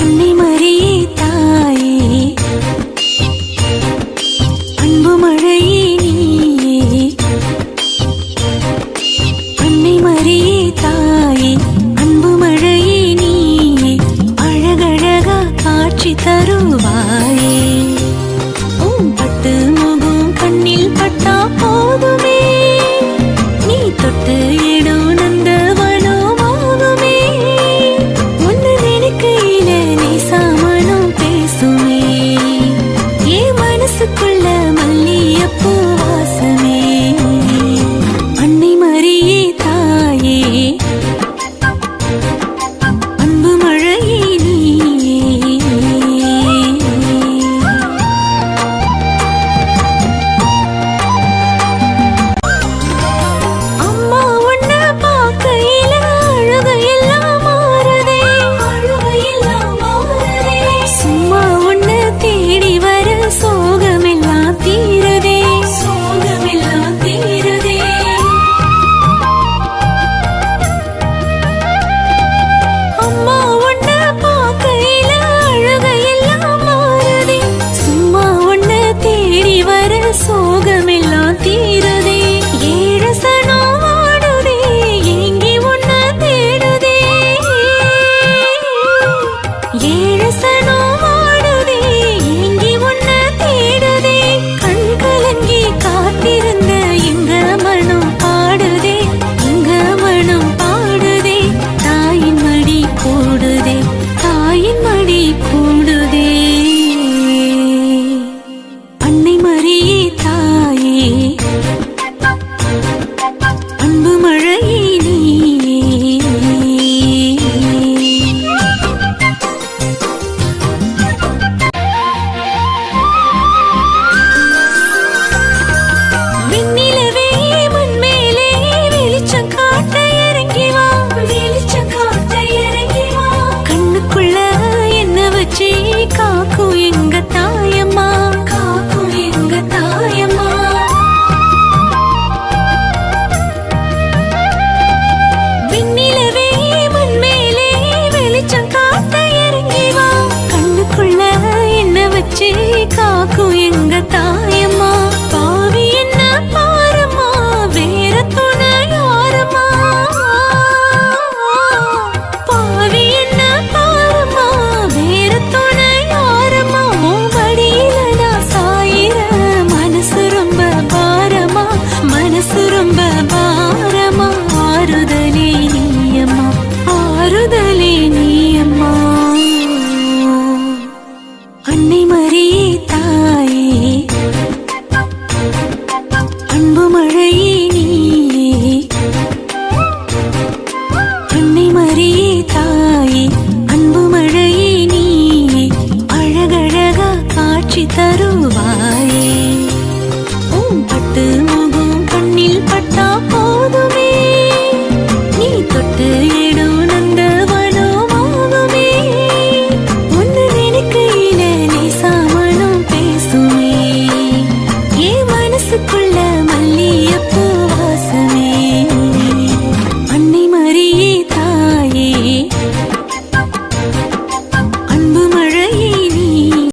அன்னை diriku. காக்கும் எங்க தாய்? தருவாயே உம் பட்டு முகம் கண்ணில் பட்டா போதும்.